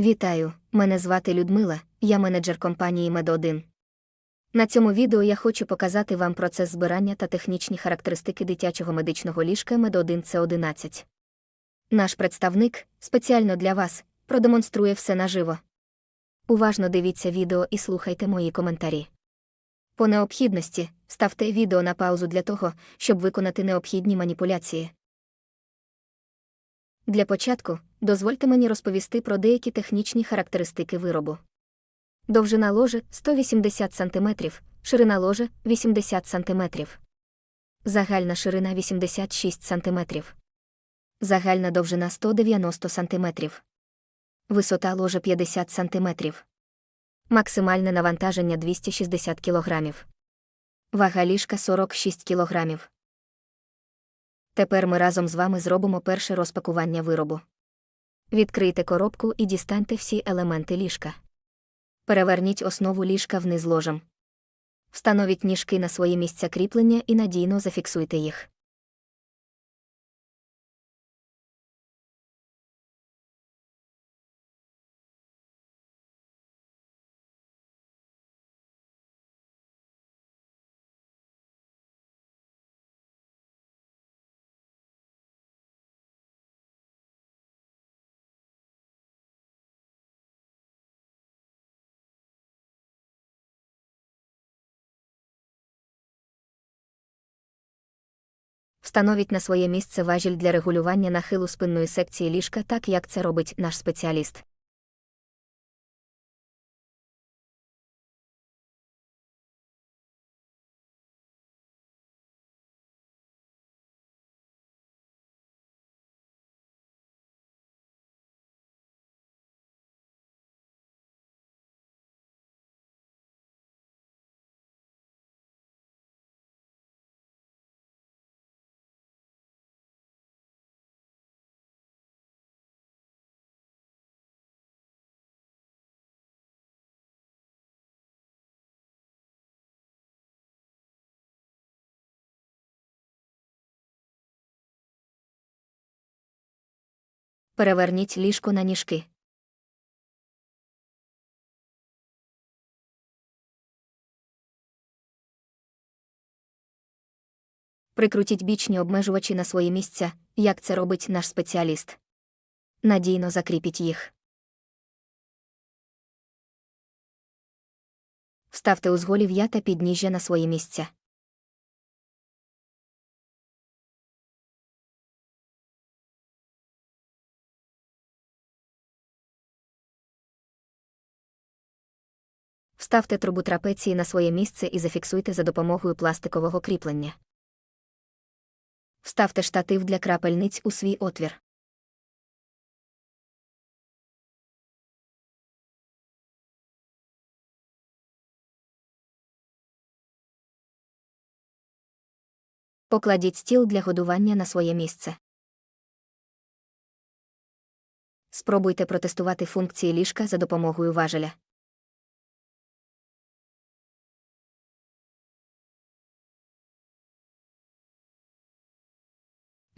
Вітаю, мене звати Людмила, я менеджер компанії Мед1. На цьому відео я хочу показати вам процес збирання та технічні характеристики дитячого медичного ліжка Мед1 С11. Наш представник, спеціально для вас, продемонструє все наживо. Уважно дивіться відео і слухайте мої коментарі. По необхідності ставте відео на паузу для того, щоб виконати необхідні маніпуляції. Для початку дозвольте мені розповісти про деякі технічні характеристики виробу. Довжина ложи 180 см, ширина ложи 80 см. Загальна ширина 86 см. Загальна довжина 190 см. Висота ложа 50 см. Максимальне навантаження 260 кг. Вага ліжка 46 кг. Тепер ми разом з вами зробимо перше розпакування виробу. Відкрийте коробку і дістаньте всі елементи ліжка. Переверніть основу ліжка вниз ложем. Встановіть ніжки на свої місця кріплення і надійно зафіксуйте їх. Встановіть на своє місце важіль для регулювання нахилу спинної секції ліжка так, як це робить наш спеціаліст. Переверніть ліжко на ніжки. Прикрутіть бічні обмежувачі на свої місця, як це робить наш спеціаліст. Надійно закріпіть їх. Вставте узголів'я та підніжжя на свої місця. Вставте трубу трапеції на своє місце і зафіксуйте за допомогою пластикового кріплення. Вставте штатив для крапельниць у свій отвір. Покладіть стіл для годування на своє місце. Спробуйте протестувати функції ліжка за допомогою важеля.